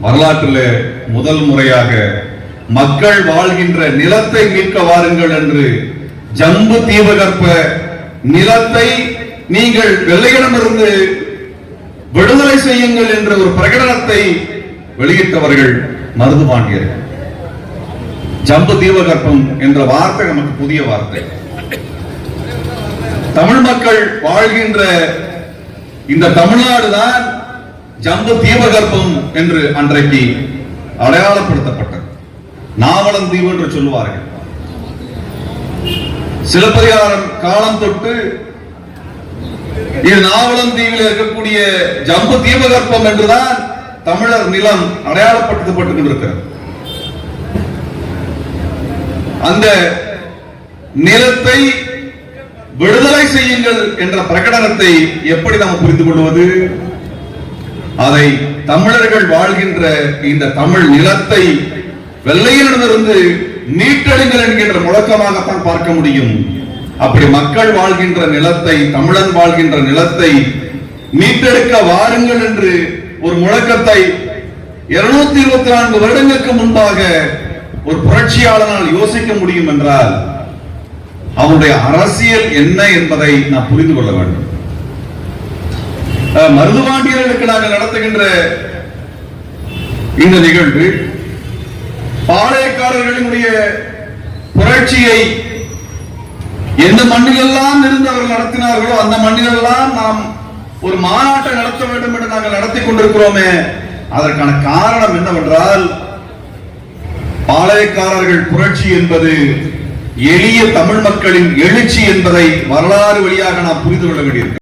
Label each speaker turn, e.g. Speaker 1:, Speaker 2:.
Speaker 1: வரலாற்றில் முதல் முறையாக மக்கள் வாழ்கின்ற நிலத்தை மீட்க வாருங்கள் என்று ஜம்பு தீபகற்ப நிலத்தை நீங்கள் வெள்ளையிடமிருந்து விடுதலை செய்யுங்கள் என்ற ஒரு பிரகடனத்தை வெளியிட்டவர்கள் மருதுபாண்டியர்கள் ஜம்பு தீபகற்பம் என்ற வார்த்தை நமக்கு புதிய வார்த்தை. தமிழ் மக்கள் வாழ்கின்ற இந்த தமிழ்நாடு தான் ஜம்பு தீபகற்பம் என்று அன்றைக்கு அடையாளப்படுத்தப்பட்டது. நாவலன் தீவு என்று சொல்லுவார்கள். சிலப்பதிகாரம் காலம் தொட்டு இது நாவலம் தீவில் இருக்கக்கூடிய ஜம்பு தீபகற்பம் என்றுதான் தமிழர் நிலம் அடையாளப்படுத்தப்பட்டு கொண்டிருக்கிறது. அந்த நிலத்தை விடுதலை செய்யுங்கள் என்ற பிரகடனத்தை எப்படி நாம் புரிந்து கொள்வது? அதை தமிழர்கள் வாழ்கின்ற இந்த தமிழ் நிலத்தை வெள்ளையிலிருந்து மீட்டெடுங்கள் என்கின்ற முழக்கமாகத்தான் பார்க்க முடியும். அப்படி மக்கள் வாழ்கின்ற நிலத்தை தமிழன் வாழ்கின்ற நிலத்தை மீட்டெடுக்க வாருங்கள் என்று ஒரு முழக்கத்தை இருநூத்தி இருபத்தி நான்கு வருடங்களுக்கு முன்பாக ஒரு புரட்சியாளனால் யோசிக்க முடியும் என்றால் அவருடைய அரசியல் என்ன என்பதை நாம் புரிந்து கொள்ள வேண்டும். மருதுபாண்டியர்களுக்கு நாங்கள் நடத்துகின்ற இந்த நிகழ்வு பாளையக்காரர்களினுடைய புரட்சியை எந்த மண்ணிலெல்லாம் இருந்து அவர்கள் நடத்தினார்களோ அந்த மண்ணிலெல்லாம் நாம் ஒரு மாநாட்டை நடத்த வேண்டும் என்று நாங்கள் நடத்தி கொண்டிருக்கிறோமே. அதற்கான காரணம் என்னவென்றால் பாளையக்காரர்கள் புரட்சி என்பது எளிய தமிழ் மக்களின் எழுச்சி என்பதை வரலாறு வழியாக நாம் புரிந்து கொள்ள வேண்டியிருக்கிறோம்